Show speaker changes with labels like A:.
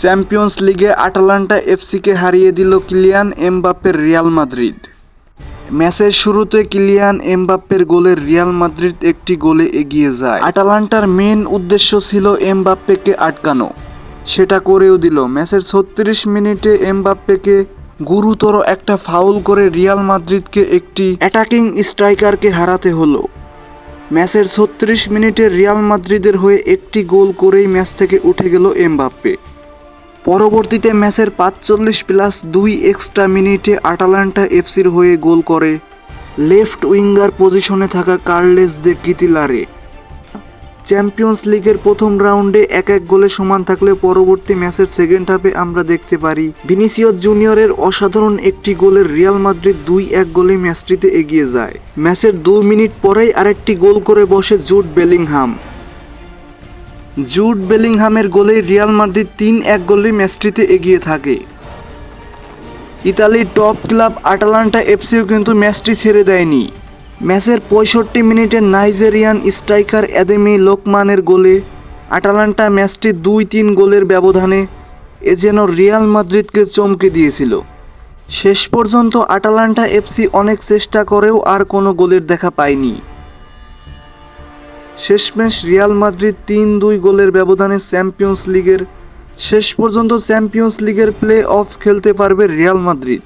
A: Champions লিগে Atalanta এফসিকে হারিয়ে দিল কিলিয়ান এমবাপ্পের রিয়াল মাদ্রিদ। ম্যাচের শুরুতে কিলিয়ান এমবাপ্পের গোলে রিয়াল মাদ্রিদ একটি গোলে এগিয়ে যায়। আটালান্টার মেন উদ্দেশ্য ছিল এমবাপ্পেকে আটকানো। সেটা করেও দিল। ম্যাচের ছত্রিশ মিনিটে এমবাপ্পেকে গুরুতর একটা ফাউল করে রিয়াল মাদ্রিদকে একটি অ্যাটাকিং স্ট্রাইকারকে হারাতে হলো। ম্যাচের ছত্রিশ মিনিটে রিয়াল মাদ্রিদের হয়ে একটি গোল করেই ম্যাচ থেকে উঠে গেল এমবাপ্পে। পরবর্তীতে ম্যাচের পাঁচচল্লিশ প্লাস দুই এক্সট্রা মিনিটে আটালান্টা এফসির হয়ে গোল করে। লেফট উইঙ্গার পজিশনে থাকা কার্লেস দে কিতিলারে। চ্যাম্পিয়ন্স লিগের প্রথম রাউন্ডে এক এক গোলে সমান থাকলে পরবর্তী ম্যাচের সেকেন্ড হাফে আমরা দেখতে পারি। ভিনিসিয়স জুনিয়রের অসাধারণ একটি গোলের রিয়াল মাদ্রিদ দুই এক গোলে ম্যাচটিতে এগিয়ে যায়। ম্যাচের দু মিনিট পরেই আরেকটি গোল করে বসে জুট বেলিংহাম। জুট বেলিংহামের গোলে রিয়াল মাদ্রিদ তিন এক গোলে ম্যাচটিতে এগিয়ে থাকে। ইতালির টপ ক্লাব আটালান্টা এফসিও কিন্তু ম্যাচটি ছেড়ে দেয়নি। ম্যাচের পঁয়ষট্টি মিনিটে নাইজেরিয়ান স্ট্রাইকার অ্যাদেমি লোকমানের গোলে আটালান্টা ম্যাচটি দুই তিন গোলের ব্যবধানে এ যেন রিয়াল মাদ্রিদকে চমকে দিয়েছিল। শেষ পর্যন্ত আটালান্টা এফসি অনেক চেষ্টা করেও আর কোনো গোলের দেখা পায়নি। শেষমেশ রিয়াল মাদ্রিদ তিন দুই গোলের ব্যবধানে চ্যাম্পিয়ন্স লিগের শেষ পর্যন্ত চ্যাম্পিয়ন্স লিগের প্লে অফ খেলতে পারবে রিয়াল মাদ্রিদ।